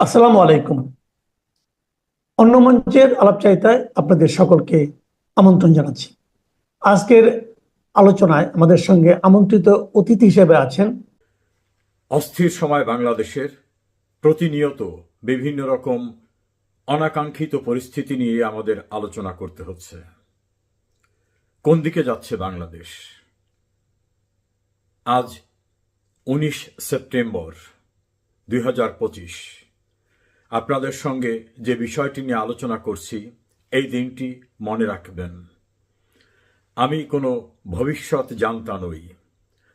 আসসালামু আলাইকুম। অন্য মঞ্চের আলাপচারিতায় আপনাদের সকলকে আমন্ত্রণ জানাচ্ছি। আজকের আলোচনায় আমাদের সঙ্গে আমন্ত্রিত অতিথি হিসেবে আছেন অস্থির সময় বাংলাদেশের প্রতিনিয়ত বিভিন্ন রকম অনাকাঙ্ক্ষিত পরিস্থিতি নিয়ে আমাদের আলোচনা করতে হচ্ছে। কোন দিকে যাচ্ছে বাংলাদেশ? আজ উনিশ সেপ্টেম্বর দুই হাজার পঁচিশ। আপনাদের সঙ্গে যে বিষয়টি নিয়ে আলোচনা করছি, এই দিনটি মনে রাখবেন। আমি কোনো ভবিষ্যৎ জানতা নই,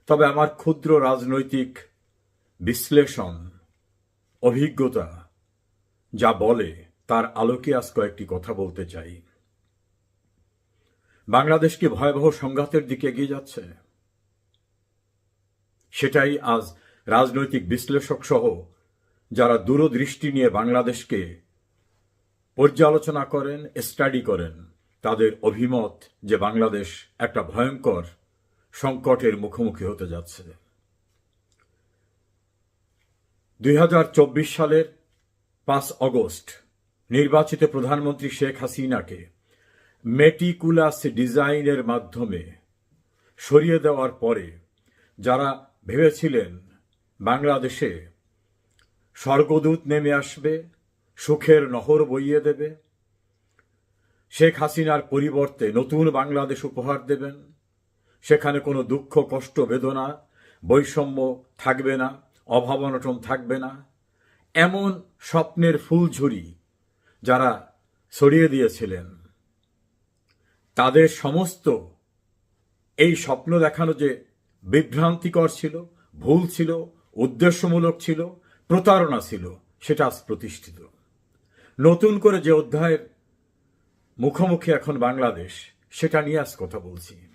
তবে আমার ক্ষুদ্র রাজনৈতিক বিশ্লেষণ, অভিজ্ঞতা যা বলে তার আলোকে আজ কয়েকটি কথা বলতে চাই। বাংলাদেশ কি ভয়াবহ সংঘাতের দিকে এগিয়ে যাচ্ছে? সেটাই আজ রাজনৈতিক বিশ্লেষক সহ যারা দূরদৃষ্টি নিয়ে বাংলাদেশকে পর্যালোচনা করেন স্টাডি করেন, তাদের অভিমত যে বাংলাদেশ একটা ভয়ঙ্কর সংকটের মুখোমুখি হতে যাচ্ছে। দুই হাজার চব্বিশ সালের পাঁচ অগস্ট নির্বাচিত প্রধানমন্ত্রী শেখ হাসিনাকে মেটিকুলাস ডিজাইনের মাধ্যমে সরিয়ে দেওয়ার পরে যারা ভেবেছিলেন বাংলাদেশে স্বর্গদূত নেমে আসবে, সুখের নহর বইয়ে দেবে। শেখ হাসিনার পরিবর্তে নতুন বাংলাদেশ উপহার দেবেন। সেখানে কোনো দুঃখ, কষ্ট, বেদনা, বৈষম্য থাকবে না অভাব অনটন থাকবে না। এমন স্বপ্নের ফুলঝুরি যারা ছড়িয়ে দিয়েছিলেন। তাদের সমস্ত এই স্বপ্ন দেখানো যে বিভ্রান্তিকর ছিল, ভুল ছিল, উদ্দেশ্যমূলক ছিল প্রতারণা ছিল, সেটা আজ প্রতিষ্ঠিত। নতুন করে যে অধ্যায়ের মুখোমুখি এখন বাংলাদেশ, সেটা নিয়ে আজ কথা বলছি।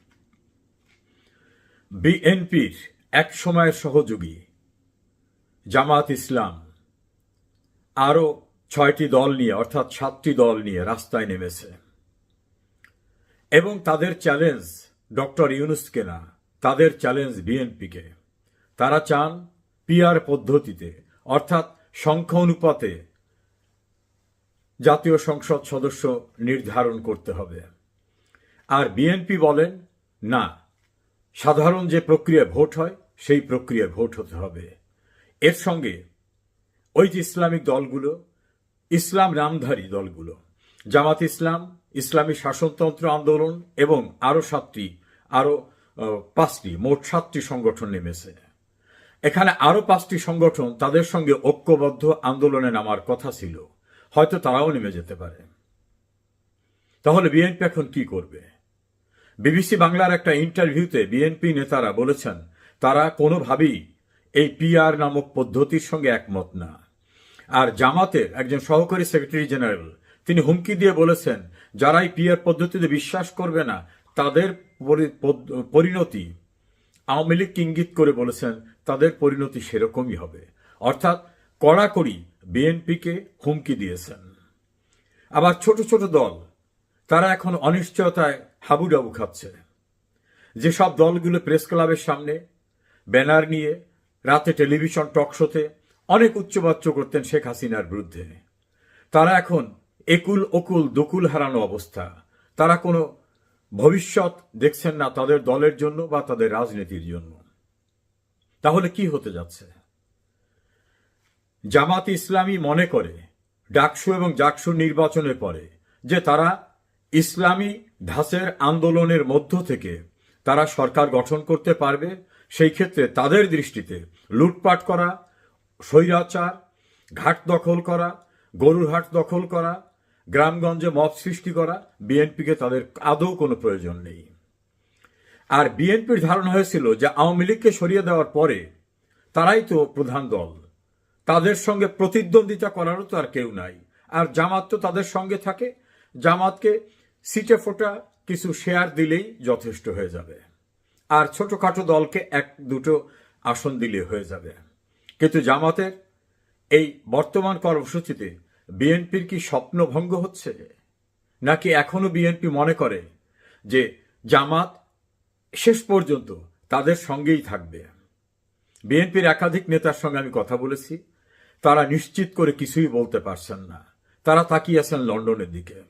বিএনপির এক সময়ের সহযোগী, জামাত ইসলাম, আরও ছয়টি দল নিয়ে, অর্থাৎ সাতটি দল নিয়ে রাস্তায় নেমেছে। এবং তাদের চ্যালেঞ্জ ডক্টর ইউনুসকে না, তাদের চ্যালেঞ্জ বিএনপিকে। তারা চান পিআর পদ্ধতিতে অর্থাৎ সংখ্যা অনুপাতে জাতীয় সংসদ সদস্য নির্ধারণ করতে হবে। আর বিএনপি বলেন, না, সাধারণ যে প্রক্রিয়ায় ভোট হয়, সেই প্রক্রিয়ায় ভোট হতে হবে। এর সঙ্গে ওই যে ইসলামিক দলগুলো, ইসলাম নামধারী দলগুলো, জামাত ইসলাম, ইসলামী শাসনতন্ত্র আন্দোলন এবং আরও সাতটি, আরও পাঁচটি, মোট সাতটি সংগঠন নেমেছে। এখানে আরও পাঁচটি সংগঠন তাদের সঙ্গে ঐক্যবদ্ধ আন্দোলনে নামার কথা ছিল। হয়তো তারাও নেমে যেতে পারে। তাহলে বিএনপি এখন কি করবে? বিবিসি বাংলার একটা ইন্টারভিউতে বিএনপি নেতারা বলেছেন, তারা কোনোভাবেই এই পিআর নামক পদ্ধতির সঙ্গে একমত না। আর জামাতের একজন সহকারী সেক্রেটারি জেনারেল, তিনি হুমকি দিয়ে বলেছেন যারা এই পিআর পদ্ধতিতে বিশ্বাস করবে না, তাদের পরিণতি আওয়ামী লীগ ইঙ্গিত করে বলেছেন তাদের পরিণতি সেরকমই হবে। অর্থাৎ কড়াকড়ি বিএনপিকে হুমকি দিয়েছেন। আবার ছোট ছোট দল, তারা এখন অনিশ্চয়তায় হাবুডাবু খাচ্ছে। যেসব দলগুলো প্রেস ক্লাবের সামনে, ব্যানার নিয়ে, রাতে টেলিভিশন টক শোতে অনেক উচ্চবাচ্য করতেন শেখ হাসিনার বিরুদ্ধে। তারা এখন একুল ওকুল দকুল হারানো অবস্থা। তারা কোনো ভবিষ্যৎ দেখছেন না তাদের দলের জন্য বা তাদের রাজনীতির জন্য। তাহলে কি হতে যাচ্ছে? জামাত ইসলামী মনে করে ডাকসু এবং জাকসু নির্বাচনের পরে যে তারা ইসলামী ধাসের আন্দোলনের মধ্য থেকে তারা সরকার গঠন করতে পারবে, সেই ক্ষেত্রে তাদের দৃষ্টিতে লুটপাট করা, স্বৈরাচার, ঘাট দখল করা, গরুর হাট দখল করা, গ্রামগঞ্জে মত সৃষ্টি করা, বিএনপিকে তাদের আদৌ কোনো প্রয়োজন নেই। আর বিএনপির ধারণা হয়েছিল যে আওয়ামী লীগকে সরিয়ে দেওয়ার পরে তারাই তো প্রধান দল। তাদের সঙ্গে প্রতিদ্বন্দ্বিতা করারও তো আর কেউ নাই। আর জামাত তো তাদের সঙ্গে থাকে। জামাতকে সিটে ফোটা কিছু শেয়ার দিলেই যথেষ্ট হয়ে যাবে। আর ছোটখাটো দলকে এক দুটো আসন দিলে হয়ে যাবে। কিন্তু জামাতের এই বর্তমান কর্মসূচিতে বিএনপির কি স্বপ্নভঙ্গ হচ্ছে? নাকি এখনও বিএনপি মনে করে যে জামাত শেষ পর্যন্ত তাদের সঙ্গেই থাকবে। বিএনপির একাধিক নেতার সঙ্গে আমি কথা বলেছি। তারা নিশ্চিত করে কিছুই বলতে পারছেন না। তারা তাকিয়ে আছেন লন্ডনের দিকে।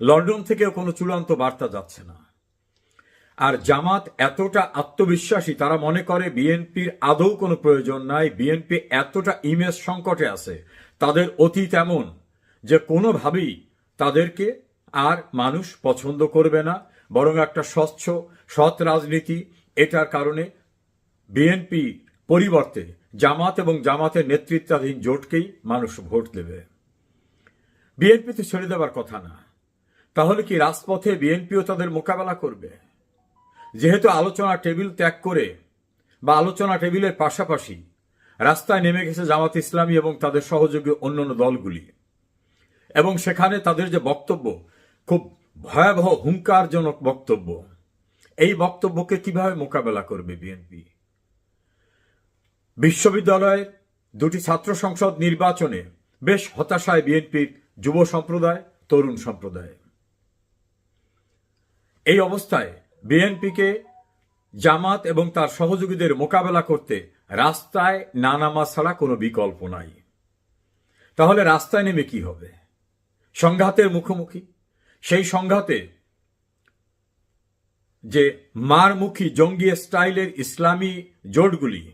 লন্ডন থেকেও কোনো চূড়ান্ত বার্তা যাচ্ছে না। আর জামাত এতটা আত্মবিশ্বাসী, তারা মনে করে বিএনপির আদৌ কোনো প্রয়োজন নাই। বিএনপি এতটা ইমেজ সংকটে আছে। তাদের অতীত এমন যে কোনোভাবেই তাদেরকে আর মানুষ পছন্দ করবে না। বরং একটা স্বচ্ছ, সৎ রাজনীতি, এটার কারণে বিএনপি পরিবর্তে জামাত এবং জামাতের নেতৃত্বাধীন জোটকেই মানুষ ভোট দেবে। বিএনপি তো ছেড়ে দেওয়ার কথা না। তাহলে কি রাজপথে বিএনপিও তাদের মোকাবেলা করবে? যেহেতু আলোচনা টেবিল ত্যাগ করে বা আলোচনা টেবিলের পাশাপাশি রাস্তায় নেমে গেছে জামাত ইসলামী এবং তাদের সহযোগী অন্যান্য দলগুলি। এবং সেখানে তাদের যে বক্তব্য খুব ভয়াবহ হুঙ্কারজনক বক্তব্য। এই বক্তব্যকে কীভাবে মোকাবেলা করবে বিএনপি বিশ্ববিদ্যালয়ের দুটি ছাত্র সংসদ নির্বাচনে বেশ হতাশায় বিএনপির যুব সম্প্রদায়, তরুণ সম্প্রদায়। এই অবস্থায় বিএনপিকে জামাত এবং তার সহযোগীদের মোকাবেলা করতে রাস্তায় না নামা ছাড়া কোনো বিকল্প নাই। তাহলে রাস্তায় নেমে কি হবে? সংঘাতের মুখোমুখি? সেই সংঘাতে যে মারমুখী জঙ্গি স্টাইলের ইসলামী জোটগুলি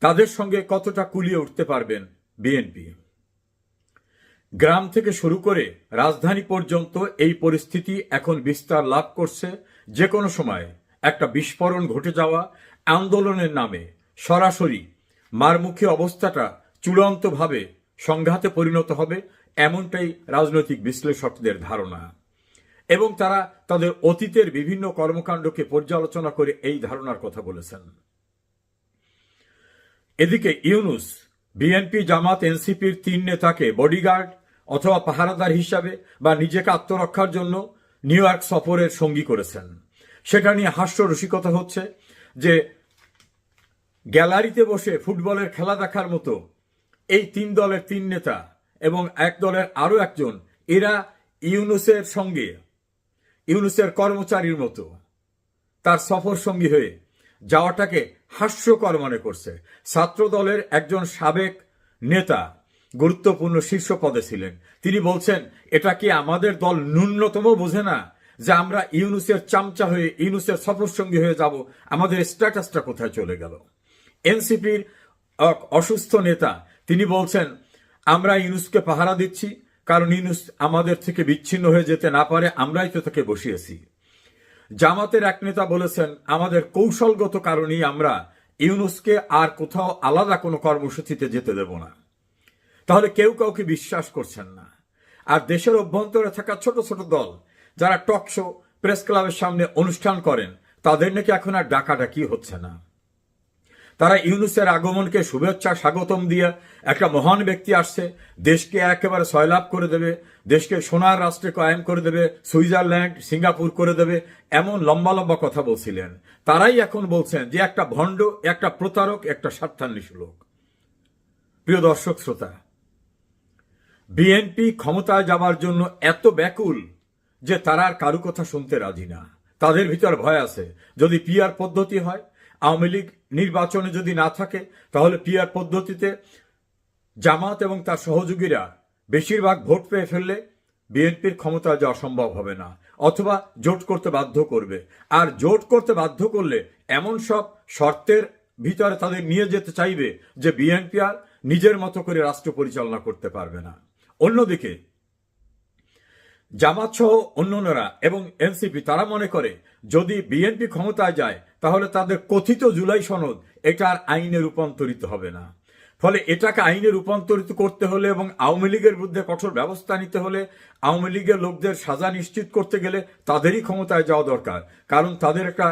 তাদের সঙ্গে কতটা কুলিয়ে উঠতে পারবেন বিএনপি? গ্রাম থেকে শুরু করে রাজধানী পর্যন্ত এই পরিস্থিতি এখন বিস্তার লাভ করছে যে কোনো সময়। একটা বিস্ফোরণ ঘটে যাওয়া আন্দোলনের নামে সরাসরি মারমুখী অবস্থাটা চূড়ান্তভাবে সংঘাতে পরিণত হবে এমনটাই রাজনৈতিক বিশ্লেষকদের ধারণা। এবং তারা তাদের অতীতের বিভিন্ন কর্মকাণ্ডকে পর্যালোচনা করে এই ধারণার কথা বলেছেন। এদিকে ইউনুস বিএনপি, জামাত, এনসিপির তিন নেতাকে বডিগার্ড অথবা পাহারাদার হিসাবে বা নিজেকে আত্মরক্ষার জন্য নিউ ইয়র্ক সফরের সঙ্গী করেছেন। সেটা নিয়ে হাস্য রসিকতা হচ্ছে যে গ্যালারিতে বসে ফুটবলের খেলা দেখার মতো এই তিন দলের তিন নেতা এবং এক দলের আরও একজন, এরা ইউনুসের সঙ্গে, ইউনুসের কর্মচারীর মতো। তার সফর সঙ্গী হয়ে যাওয়াটাকে হাস্যকর মনে করছে। ছাত্র দলের একজন সাবেক নেতা গুরুত্বপূর্ণ শীর্ষ পদে ছিলেন। তিনি বলছেন, এটা কি আমাদের দল ন্যূনতম বোঝে না যে আমরা ইউনুসের চামচা হয়ে ইউনুসের সফর সঙ্গী হয়ে যাব? আমাদের স্ট্যাটাসটা কোথায় চলে গেল? এনসিপির অসুস্থ নেতা, তিনি বলছেন আমরা ইউনুসকে পাহারা দিচ্ছি, কারণ ইউনুস আমাদের থেকে বিচ্ছিন্ন হয়ে যেতে না পারে, আমরাই তো তাকে বসিয়েছি। জামাতের এক নেতা বলেছেন, আমাদের কৌশলগত কারণেই আমরা ইউনুসকে আর কোথাও আলাদা কোনো কর্মসূচিতে যেতে দেব না। তাহলে কেউ কাউকে বিশ্বাস করছেন না। আর দেশের অভ্যন্তরে থাকা ছোট ছোট দল, যারা টকশো প্রেস ক্লাবের সামনে অনুষ্ঠান করেন, তাদের নাকি এখন আর ডাকাডাকি হচ্ছে না। তারা ইউনুসের আগমনকে শুভেচ্ছা, স্বাগতম দিয়ে একটা মহান ব্যক্তি আসছে, দেশকে একেবারে সয়লাভ করে দেবে, দেশকে সোনার রাষ্ট্রে কায়েম করে দেবে, সুইজারল্যান্ড, সিঙ্গাপুর করে দেবে, এমন লম্বা লম্বা কথা বলছিলেন। তারাই এখন বলছেন যে একটা ভণ্ড, একটা প্রতারক, একটা স্বার্থান্বেষী লোক। প্রিয় দর্শক শ্রোতা, বিএনপি ক্ষমতায় যাবার জন্য এত ব্যাকুল যে তারা আর কারু কথা শুনতে রাজি না। তাদের ভিতর ভয় আছে, যদি পিয়ার পদ্ধতি হয় আওয়ামী লীগ নির্বাচনে যদি না থাকে, তাহলে পিআর পদ্ধতিতে জামাত এবং তার সহযোগীরা বেশিরভাগ ভোট পেয়ে ফেললে বিএনপির ক্ষমতা যাওয়া সম্ভব হবে না, অথবা জোট করতে বাধ্য করবে। আর জোট করতে বাধ্য করলে এমন সব শর্তের ভিতরে তাদের নিয়ে যেতে চাইবে যে বিএনপি আর নিজের মতো করে রাষ্ট্র পরিচালনা করতে পারবে না। অন্যদিকে জামাত সহ অন্যান্যরা এবং এনসিপি, তারা মনে করে, যদি বিএনপি ক্ষমতায় যায়, তাহলে তাদের কথিত জুলাই সনদ এটা আর আইনে রূপান্তরিত হবে না। ফলে এটাকে আইনে রূপান্তরিত করতে হলে এবং আওয়ামী লীগের বিরুদ্ধে কঠোর ব্যবস্থা নিতে হলে আওয়ামী লীগের লোকদের সাজা নিশ্চিত করতে গেলে তাদেরই ক্ষমতায় যাওয়া দরকার। কারণ তাদের একটা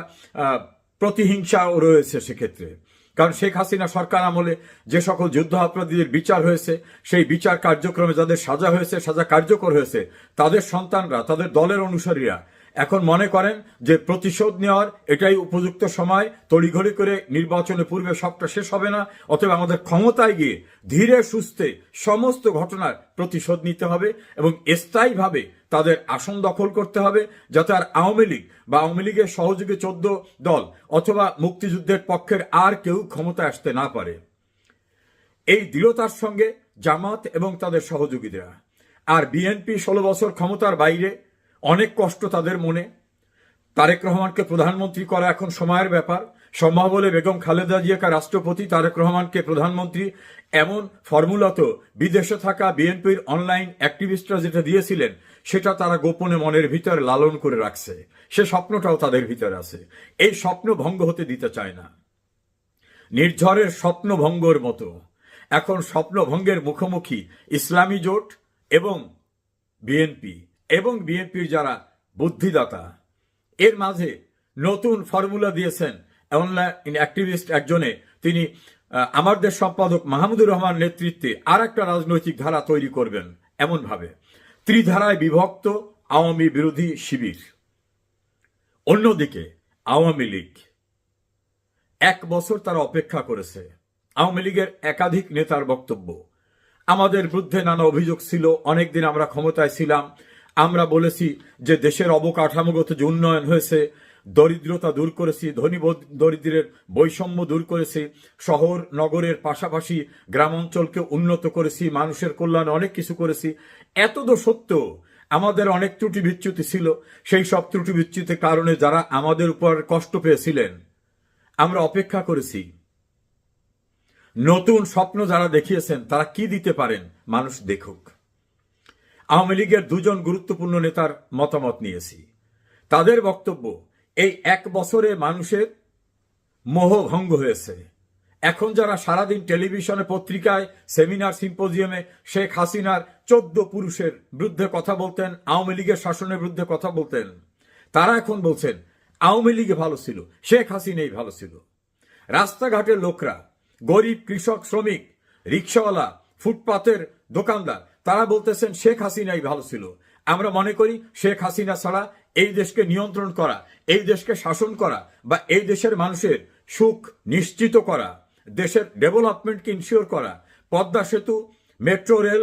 প্রতিহিংসাও রয়েছে সেক্ষেত্রে। কারণ শেখ হাসিনা সরকার আমলে যে সকল যুদ্ধ অপরাধীদের বিচার হয়েছে, সেই বিচার কার্যক্রমে যাদের সাজা হয়েছে, সাজা কার্যকর হয়েছে, তাদের সন্তানরা, তাদের দলের অনুসারীরা এখন মনে করেন যে প্রতিশোধ নেওয়ার এটাই উপযুক্ত সময়, তড়িঘড়ি করে নির্বাচনের পূর্বে সবটা শেষ হবে না অথবা আমাদের ক্ষমতায় গিয়ে ধীরে সুস্থে সমস্ত ঘটনার প্রতিশোধ নিতে হবে এবং স্থায়ীভাবে তাদের আসন দখল করতে হবে যাতে আর আওয়ামী লীগ বা আওয়ামী লীগের সহযোগী চোদ্দ দল অথবা মুক্তিযুদ্ধের পক্ষের আর কেউ ক্ষমতায় আসতে না পারে। এই দৃঢ়তার সঙ্গে জামাত এবং তাদের সহযোগীরা। আর বিএনপি ষোলো বছর ক্ষমতার বাইরে অনেক কষ্ট তাদের মনে। তারেক রহমানকে প্রধানমন্ত্রী করা এখন সময়ের ব্যাপার। সম্ভব হলে বেগম খালেদা জিয়াকে রাষ্ট্রপতি তারেক রহমানকে প্রধানমন্ত্রী এমন ফর্মুলা তো বিদেশে থাকা বিএনপির অনলাইন অ্যাক্টিভিস্টরা যেটা দিয়েছিলেন, সেটা তারা গোপনে মনের ভিতরে লালন করে রাখছে। সে স্বপ্নটাও তাদের ভিতরে আছে। এই স্বপ্ন ভঙ্গ হতে দিতে চায় না। নির্ঝরের স্বপ্ন ভঙ্গর মতো। এখন স্বপ্ন ভঙ্গের মুখোমুখি ইসলামী জোট এবং বিএনপি। এবং বিএনপির যারা বুদ্ধিদাতা, এর মাঝে নতুন ফর্মুলা দিয়েছেন অনলাইন অ্যাক্টিভিস্ট একজনে। তিনি দেশ সম্পাদক মাহমুদুর রহমান নেতৃত্বে আর একটা রাজনৈতিক ধারা তৈরি করবেন এমনভাবে। ত্রিধারায় বিভক্ত আওয়ামী বিরোধী শিবির। অন্যদিকে আওয়ামী লীগ এক বছর তারা অপেক্ষা করেছে। আওয়ামী লীগের একাধিক নেতার বক্তব্য। আমাদের বিরুদ্ধে নানা অভিযোগ ছিল, অনেকদিন আমরা ক্ষমতায় ছিলাম আমরা বলেছি যে দেশের অবকাঠামোগত যে উন্নয়ন হয়েছে, দরিদ্রতা দূর করেছি, ধনী দরিদ্রের বৈষম্য দূর করেছি, শহর, নগরের পাশাপাশি গ্রামাঞ্চলকে উন্নত করেছি, মানুষের কল্যাণে অনেক কিছু করেছি। এত তো সত্য, আমাদের অনেক ত্রুটি বিচ্যুতি ছিল। সেই সব ত্রুটি বিচ্যুতির কারণে যারা আমাদের উপর কষ্ট পেয়েছিলেন, আমরা অপেক্ষা করেছি। নতুন স্বপ্ন যারা দেখিয়েছেন, তারা কি দিতে পারেন? মানুষ দেখুক। আওয়ামী লীগের দুজন গুরুত্বপূর্ণ নেতার মতামত নিয়েছি। তাদের বক্তব্য, এই এক বছরে মানুষের মোহভঙ্গ হয়েছে। এখন যারা সারাদিন টেলিভিশনে, পত্রিকায়, সেমিনার, সিম্পোজিয়ামে শেখ হাসিনার চোদ্দ পুরুষের বিরুদ্ধে কথা বলতেন, আওয়ামী লীগের শাসনের বিরুদ্ধে কথা বলতেন, তারা এখন বলছেন, আওয়ামী লীগে ভালো ছিল, শেখ হাসিনাই ভালো ছিল। রাস্তাঘাটের লোকরা, গরিব কৃষক, শ্রমিক, রিক্সাওয়ালা, ফুটপাতের দোকানদার তারা বলতেছেন, শেখ হাসিনাই ভালো ছিল। আমরা মনে করি, শেখ হাসিনা ছাড়া এই দেশকে নিয়ন্ত্রণ করা, এই দেশকে শাসন করা বা এই দেশের মানুষের সুখ নিশ্চিত করা, দেশের ডেভেলপমেন্টকে ইনশিওর করা, Padma Setu, metro rail,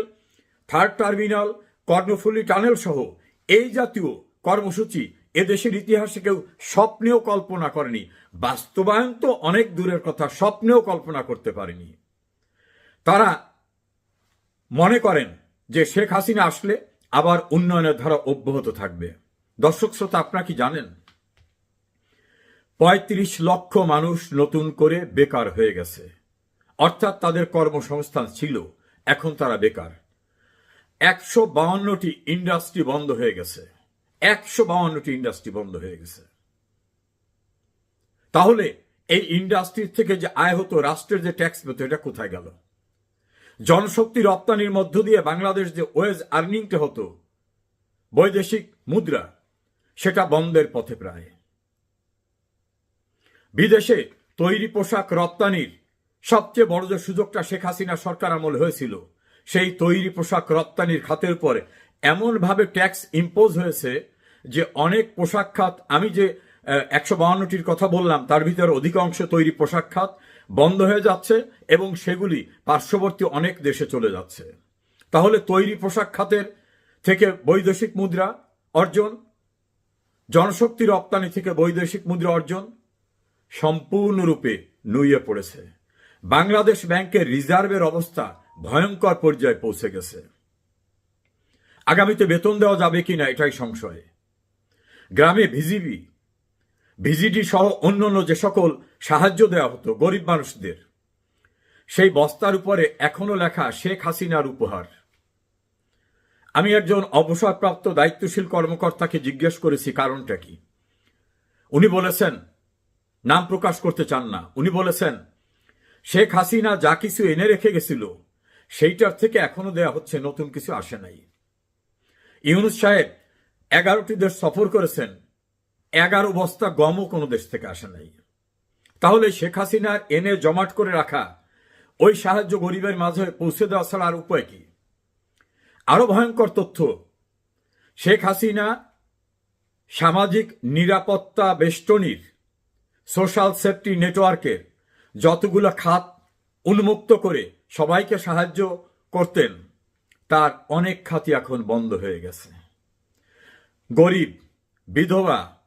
third terminal, Karnaphuli tunnel সহ এই জাতীয় কর্মসূচি এদেশের ইতিহাসে কেউ স্বপ্নেও কল্পনা করেনি। বাস্তবায়ন তো অনেক দূরের কথা, স্বপ্নেও কল্পনা করতে পারেনি। তারা মনে করেন যে শেখ হাসিনা আসলে আবার উন্নয়নের ধারা অব্যাহত থাকবে। দর্শক শ্রোতা, আপনারা কি জানেন? পঁয়ত্রিশ লক্ষ মানুষ নতুন করে বেকার হয়ে গেছে। অর্থাৎ তাদের কর্মসংস্থান ছিল, এখন তারা বেকার। একশো বাউন্নটি ইন্ডাস্ট্রি বন্ধ হয়ে গেছে। একশো বাউন্নটি ইন্ডাস্ট্রি বন্ধ হয়ে গেছে। তাহলে এই ইন্ডাস্ট্রি থেকে যে আয় হতো রাষ্ট্রের যে ট্যাক্স পেত, এটা কোথায় গেল? জনশক্তি রপ্তানির মধ্য দিয়ে বাংলাদেশ যে ওয়েজ আর্নিংটা হতো, বৈদেশিক মুদ্রা, সেটা বন্ধের পথে প্রায়। বিদেশে তৈরি পোশাক রপ্তানির সবচেয়ে বড় যে সুযোগটা শেখ হাসিনা সরকার আমল হয়েছিল, সেই তৈরি পোশাক রপ্তানির খাতের উপরে এমনভাবে ট্যাক্স ইম্পোজ হয়েছে যে অনেক পোশাক খাত, আমি যে একশো বাহান্নটির কথা বললাম, তার ভিতরে অধিকাংশ তৈরি পোশাক খাত বন্ধ হয়ে যাচ্ছে এবং সেগুলি পার্শ্ববর্তী অনেক দেশে চলে যাচ্ছে। তাহলে তৈরি পোশাক খাতের থেকে বৈদেশিক মুদ্রা অর্জন, জনশক্তি রপ্তানি থেকে বৈদেশিক মুদ্রা অর্জন সম্পূর্ণরূপে নুইয়ে পড়েছে। বাংলাদেশ ব্যাংকের রিজার্ভের অবস্থা ভয়ঙ্কর পর্যায়ে পৌঁছে গেছে। আগামীতে বেতন দেওয়া যাবে কিনা এটাই সংশয়। গ্রামে ভিজিবি ভিজিডি সহ অন্যান্য যে সকল সাহায্য দেওয়া হতো গরিব মানুষদের, সেই বস্তার উপরে এখনও লেখা শেখ হাসিনার উপহার। আমি একজন অবসরপ্রাপ্ত দায়িত্বশীল কর্মকর্তাকে জিজ্ঞেস করেছি, কারণটা কি? উনি বলেছেন, নাম প্রকাশ করতে চান না। উনি বলেছেন, শেখ হাসিনা যা কিছু এনে রেখে গেছিল, সেইটার থেকে এখনও দেয়া হচ্ছে, নতুন কিছু আসে নাই। ইউনুস সাহেব এগারোটি দেশ সফর করেছেন এগারো বস্তা গমও কোনো দেশ থেকে আসে নাই। তাহলে শেখ হাসিনার এনে জমাট করে রাখা ওই সাহায্য গরিবের মাঝে পৌঁছে দেওয়া ছাড়া আর উপায় কি? আরও ভয়ঙ্কর তথ্য। শেখ হাসিনা সামাজিক নিরাপত্তা বেষ্টনীর, সোশ্যাল সেফটি নেটওয়ার্কের যতগুলো খাত উন্মুক্ত করে সবাইকে সাহায্য করতেন, তার অনেক খাতই এখন বন্ধ হয়ে গেছে। গরিব, বিধবা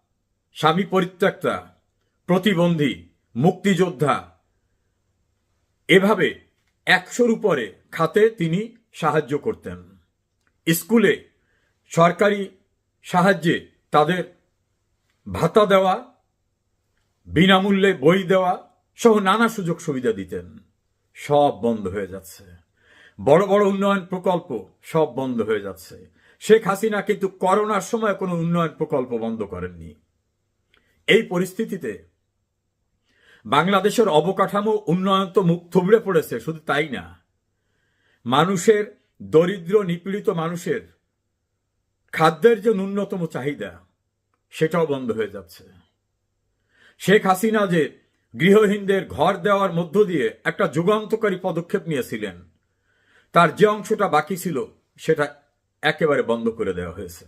স্বামী পরিত্যক্তা, প্রতিবন্ধী, মুক্তিযোদ্ধা, এভাবে একশোর উপরে খাতে তিনি সাহায্য করতেন। স্কুলে সরকারি সাহায্যে তাদের ভাতা দেওয়া, বিনামূল্যে বই দেওয়া সহ নানা সুযোগ সুবিধা দিতেন। সব বন্ধ হয়ে যাচ্ছে। বড় বড় উন্নয়ন প্রকল্প সব বন্ধ হয়ে যাচ্ছে। শেখ হাসিনা কিন্তু করোনার সময় কোনো উন্নয়ন প্রকল্প বন্ধ করেননি। এই পরিস্থিতিতে বাংলাদেশের অবকাঠামো উন্নয়ন তো মুখ থুবড়ে পড়েছে, শুধু তাই না। মানুষের, দরিদ্র, নিপীড়িত মানুষের খাদ্যের যে ন্যূনতম চাহিদা, সেটাও বন্ধ হয়ে যাচ্ছে। শেখ হাসিনা যে গৃহহীনদের ঘর দেওয়ার মধ্য দিয়ে একটা যুগান্তকারী পদক্ষেপ নিয়েছিলেন, তার যে অংশটা বাকি ছিল, সেটা একেবারে বন্ধ করে দেওয়া হয়েছে।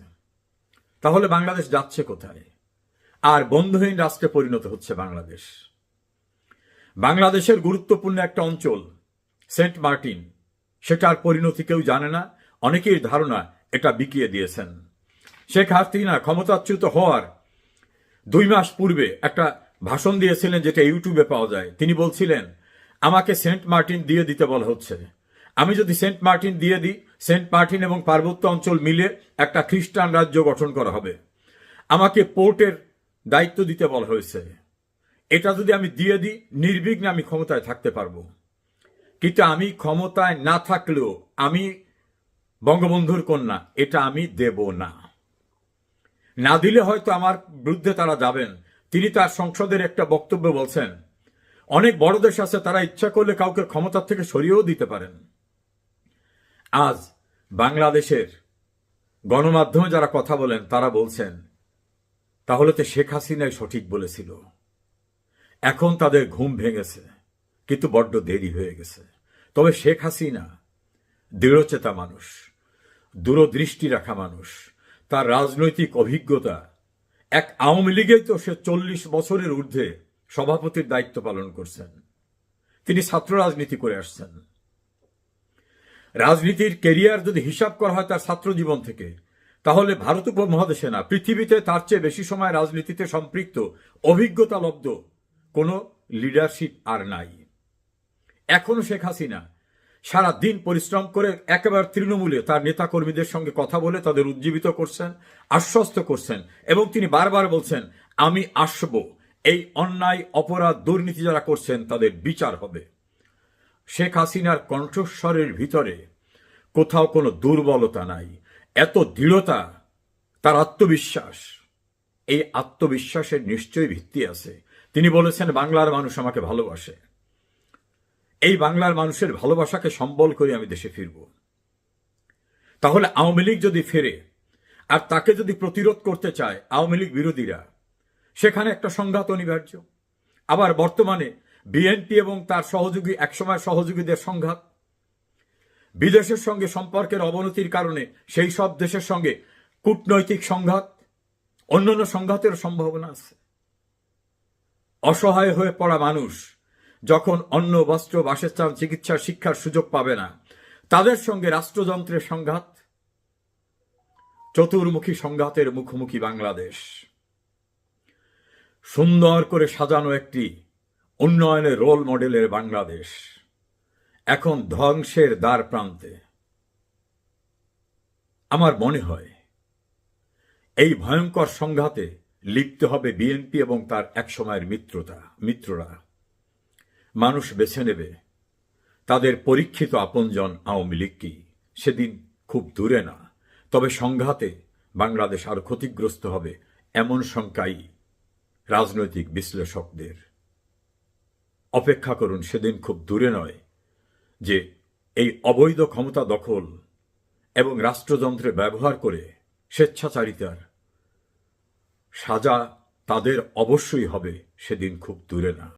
তাহলে বাংলাদেশ যাচ্ছে কোথায়? আর বন্ধুহীন রাষ্ট্রে পরিণত হচ্ছে বাংলাদেশ। বাংলাদেশের গুরুত্বপূর্ণ একটা অঞ্চল, সেন্ট মার্টিন। সেটার পরিণতি কেউ জানে না অনেকের ধারণা এটা বিকিয়ে দিয়েছেন। শেখ হাসিনা ক্ষমতাচ্যুত হওয়ার দুই মাস পূর্বে একটা ভাষণ দিয়েছিলেন যেটা ইউটিউবে পাওয়া যায়। তিনি বলছিলেন, আমাকে সেন্ট মার্টিন দিয়ে দিতে বলা হচ্ছে। আমি যদি সেন্ট মার্টিন দিয়ে দিই, সেন্ট মার্টিন এবং পার্বত্য অঞ্চল মিলে একটা খ্রিস্টান রাজ্য গঠন করা হবে। আমাকে পোর্টের দায়িত্ব দিতে বলা হয়েছে। এটা যদি আমি দিয়ে দিই, নির্বিঘ্নে আমি ক্ষমতায় থাকতে পারব। কিন্তু আমি ক্ষমতায় না থাকলেও আমি বঙ্গবন্ধুর কন্যা, এটা আমি দেব না। না দিলে হয়তো আমার বিরুদ্ধে তারা যাবেন। তিনি তার সংসদের একটা বক্তব্য বলছেন, অনেক বড় দেশ আছে, তারা ইচ্ছা করলে কাউকে ক্ষমতার থেকে সরিয়েও দিতে পারেন। আজ বাংলাদেশের গণমাধ্যমে যারা কথা বলেন, তারা বলছেন তাহলে তো শেখ হাসিনাই সঠিক বলেছিল। এখন তাদের ঘুম ভেঙেছে, কিন্তু বড্ড দেরি হয়ে গেছে। তবে শেখ হাসিনা দৃঢ়চেতা মানুষ, দূরদৃষ্টি রাখা মানুষ, তার রাজনৈতিক অভিজ্ঞতা। এক আওয়ামী লীগেই তো সে চল্লিশ বছরের ঊর্ধ্বে সভাপতির দায়িত্ব পালন করছেন। তিনি ছাত্র রাজনীতি করে আসছেন। রাজনীতির কেরিয়ার যদি হিসাব করা হয় তার ছাত্র জীবন থেকে তাহলে ভারত উপমহাদেশে না, পৃথিবীতে তার চেয়ে বেশি সময় রাজনীতিতে সম্পৃক্ত অভিজ্ঞতা লব্ধ কোনো লিডারশিপ আর নাই। এখনও শেখ হাসিনা সারা দিন পরিশ্রম করে একেবারে তৃণমূলে তার নেতাকর্মীদের সঙ্গে কথা বলে তাদের উজ্জীবিত করছেন, আশ্বস্ত করছেন এবং তিনি বারবার বলছেন, আমি আসব। এই অন্যায়, অপরাধ, দুর্নীতি যারা করছেন তাদের বিচার হবে। শেখ হাসিনার কণ্ঠস্বরের ভিতরে কোথাও কোনো দুর্বলতা নাই। এত দৃঢ়তা, তার আত্মবিশ্বাস, এই আত্মবিশ্বাসের নিশ্চয়ই ভিত্তি আছে। তিনি বলেছেন, বাংলার মানুষ আমাকে ভালোবাসে। এই বাংলার মানুষের ভালোবাসাকে সম্বল করে আমি দেশে ফিরব। তাহলে আওয়ামী লীগ যদি ফেরে, আর তাকে যদি প্রতিরোধ করতে চায় আওয়ামী লীগ বিরোধীরা, সেখানে একটা সংঘাত অনিবার্য। আবার বর্তমানে বিএনপি এবং তার সহযোগী, একসময় সহযোগীদের সংঘাত বিদেশের সঙ্গে সম্পর্কের অবনতির কারণে সেই সব দেশের সঙ্গে কূটনৈতিক সংঘাত, অন্যান্য সংঘাতের সম্ভাবনা আছে। অসহায় হয়ে পড়া মানুষ যখন অন্ন, বস্ত্র, বাসস্থান, চিকিৎসা, শিক্ষার সুযোগ পাবে না, তাদের সঙ্গে রাষ্ট্রযন্ত্রের সংঘাত, চতুর্মুখী সংঘাতের মুখোমুখি বাংলাদেশ। সুন্দর করে সাজানো একটি উন্নয়নের রোল মডেলের বাংলাদেশ। এখন ধ্বংসের দ্বার প্রান্তে। আমার মনে হয়, এই ভয়ঙ্কর সংঘাতে লিপ্ত হবে বিএনপি এবং তার একসময়ের মিত্রতা, মিত্ররা। মানুষ বেছে নেবে, তাদের পরীক্ষিত আপনজন আওয়ামী লীগকে সেদিন খুব দূরে না, তবে সংঘাতে বাংলাদেশ আর ক্ষতিগ্রস্ত হবে এমন শঙ্কাই রাজনৈতিক বিশ্লেষকদের। অপেক্ষা করুন, সেদিন খুব দূরে নয় যে এই অবৈধ ক্ষমতা দখল এবং রাষ্ট্রযন্ত্রে ব্যবহার করে স্বেচ্ছাচারিতার সাজা তাদের অবশ্যই হবে সেদিন খুব দূরে না।